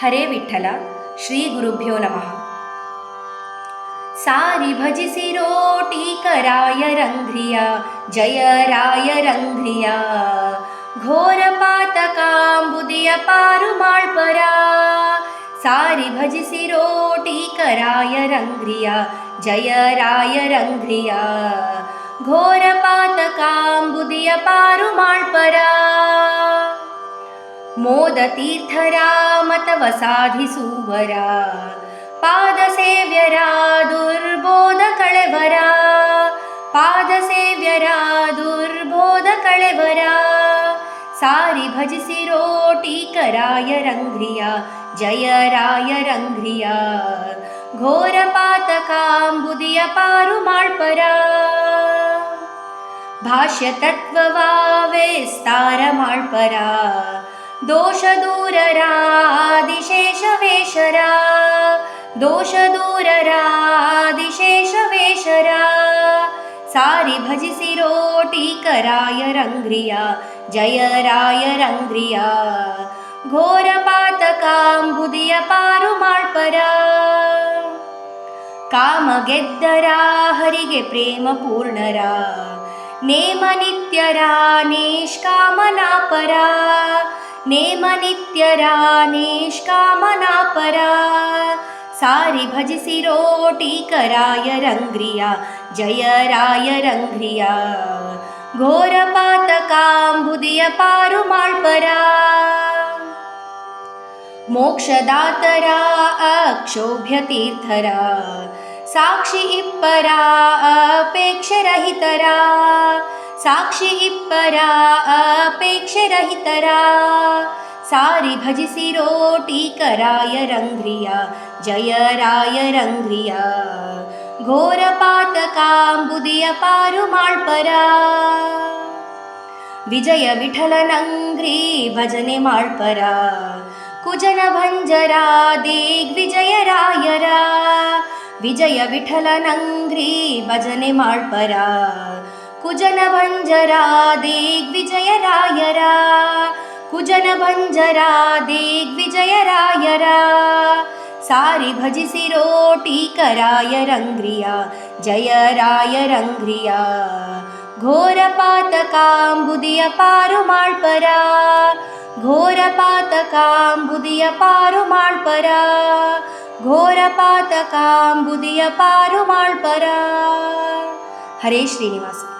हरे विठ्ठल श्रीगुरुभ्यो नमः। सारि भजिसि रोटी कराय रङ्घ्रिया जय राय रङ्घ्रिया घोरपातकाम्बुदिय पारुमाळ्परा सारि भजिसि रोटी कराय रङ्घ्रिया जय राय रङ्घ्रिया घोरपातकाम्बुदिय पारुमाळ्परा मोदतीर्थरा मतवसाधिसूवरा पादसेव्यरा दुर्बोधकळेवरा पादसेव्यरा दुर्बोधकळेवरा सारि भजिसि रोटी कराय रङ्घ्रिया जय राय रङ्घ्रिया घोरपातकाम्बुदिय पारुमाळ्परा भाष्यतत्त्ववावेस्तारमाळ्परा दोषदूररादिशेषवेशरा दोषदूररादिशेषवेशरा सारि भजिसि रोटी कराय रङ्घ्रिया जय राय रङ्घ्रिया घोरपातकाम्बुदिय पारुमाळ्परा ಕಾಮಗೆದ್ದರಾ ಹರಿಗೆ ಪ್ರೇಮ ಪೂರ್ಣರ ನೇಮ ನಿತ್ಯರ ನಿಷ್ಕಾಮನಾಪರ नेमनित्यरा निष्कामनापरा सारि भजिसिरोटीकराय रङ्ग्रिया जय राय रंघ्रिया घोरपातकाम्बुदिय पारुमाल्परा मोक्षदातरा अक्षोभ्यतीर्थरा। साक्षि इप्परा अपेक्षरहितरा। साक्षिः परा अपेक्षरहितरा। सारि भजसिरोटीकरयरङ्ग्रिया जय रङ्घ्रिया घोरपातकाम्बुदीय पारु माल्परा विजय विठलनङ्घ्रि भजने माल्परा। कुजनभञ्जरा देग्विजय रायरा। विजय विठलनङ्घ्री भजने माळ्परा कुजनभञ्जरा दिग्विजयरायरा कुजनभञ्जरा दिग्विजयरायरा सारि भजसिरोटिकराय रङ्ग्रिया। जय राय रङ्ग्रिया। घोरपातकां बुदिय पारु माळपरा घोरपातकां बुदिय हरे श्रीनिवास।